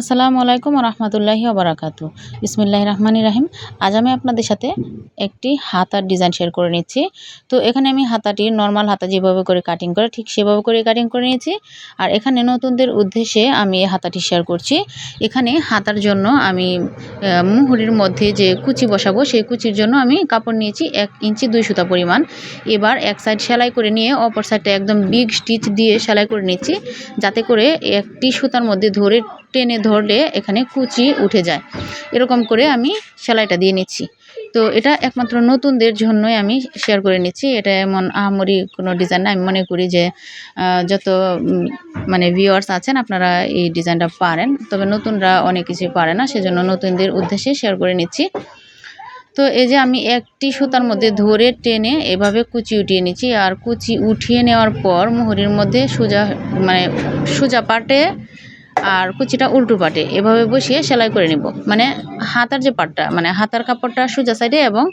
আসসালামু আলাইকুম রহমতুল্লাহি ওবরাকাতু বিসমিল্লাহ রহমানি রাহিম। আজ আমি আপনাদের সাথে একটি হাতার ডিজাইন শেয়ার করে নিচ্ছি। তো এখানে আমি হাতাটি নর্মাল হাতা যেভাবে করে কাটিং করে, ঠিক সেভাবে করে কাটিং করে নিয়েছি। আর এখানে নতুনদের উদ্দেশ্যে আমি এই হাতাটি শেয়ার করছি। এখানে হাতার জন্য আমি মুহুরির মধ্যে যে কুচি বসাবো, সেই কুচির জন্য আমি কাপড় নিয়েছি এক ইঞ্চি দুই সুতা পরিমাণ। এবার এক সাইড সেলাই করে নিয়ে অপর সাইডটা একদম বিগ স্টিচ দিয়ে সেলাই করে নিচ্ছি। যাতে করে একটি সুতার মধ্যে ধরে টেনে ধরলে এখানে কুচি উঠে যায়। এরকম করে আমি সেলাইটা দিয়ে নিচ্ছি। তো এটা একমাত্র নতুনদের জন্যই আমি শেয়ার করে নিচ্ছি। এটা এমন আহামরি কোনো ডিজাইন না। আমি মনে করি যে যত মানে ভিওয়ার্স আছেন, আপনারা এই ডিজাইনটা পারেন। তবে নতুনরা অনেক কিছু পারে না। সেজন্য নতুনদের উদ্দেশ্যে শেয়ার করে নিচ্ছি। তো এই যে আমি একটি সুতার মধ্যে ধরে টেনে এভাবে কুচি উঠিয়ে নিচ্ছি। আর কুচি উঠিয়ে নেওয়ার পর মোহরির মধ্যে সোজা মানে সোজা পাটে আর কুচিটা উল্টো পাটে। এভাবে বসিয়ে সেলাই করে নিব। মানে হাতার যে পাটটা মানে হাতার কাপড়টা সোজা সাইডে এবং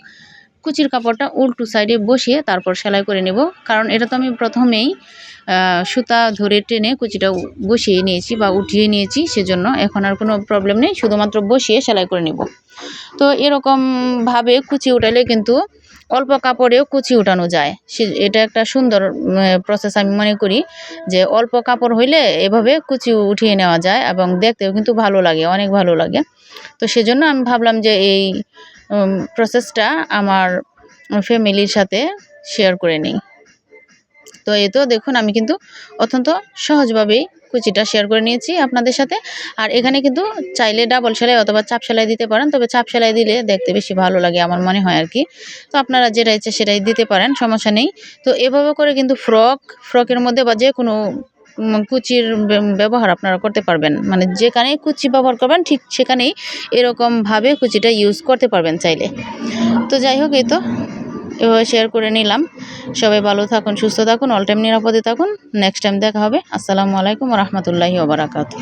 কুচির কাপড়টা উল্টো সাইডে বসিয়ে তারপর সেলাই করে নেব। কারণ এটা তো আমি প্রথমেই সুতা ধরে টেনে কুচিটা বসিয়ে নিয়েছি বা উঠিয়ে নিয়েছি, সেজন্য এখন আর কোনো প্রবলেম নেই। শুধুমাত্র বসিয়ে সেলাই করে নেব। তো এরকমভাবে কুচি উঠালে কিন্তু অল্প কাপড়েও কুচি উঠানো যায়। সে এটা একটা সুন্দর প্রসেস আমি মনে করি যে অল্প কাপড় হইলে এভাবে কুচি উঠিয়ে নেওয়া যায় এবং দেখতেও কিন্তু ভালো লাগে, অনেক ভালো লাগে। তো সেজন্য আমি ভাবলাম যে এই প্রসেসটা আমার ফ্যামিলির সাথে শেয়ার করে নিই। তো তো দেখুন, আমি কিন্তু অত্যন্ত সহজভাবেই কুচিটা শেয়ার করে নিয়েছি আপনাদের সাথে। আর এখানে কিন্তু চাইলে ডাবল সেলাই অথবা চাপ সেলাই দিতে পারেন, তবে চাপ সেলাই দিলে দেখতে বেশি ভালো লাগে আমার মনে হয় আর কি। তো আপনারা যেটা ইচ্ছে সেটাই দিতে পারেন, সমস্যা নেই। তো এভাবে করে কিন্তু ফ্রক ফ্রকের মধ্যে বা যে কোনো কুচির ব্যবহার আপনারা করতে পারবেন। মানে যেখানে কুচি ব্যবহার করবেন, ঠিক সেখানেই এরকমভাবে কুচিটা ইউজ করতে পারবেন চাইলে। তো যাই হোক এই তো এভাবে শেয়ার করে নিলাম। সবাই ভালো থাকুন, সুস্থ থাকুন অল টাইম নিরাপদে থাকুন। নেক্সট টাইম দেখা হবে। আসসালামু আলাইকুম রহমতুল্লাহি ওবরাকাতু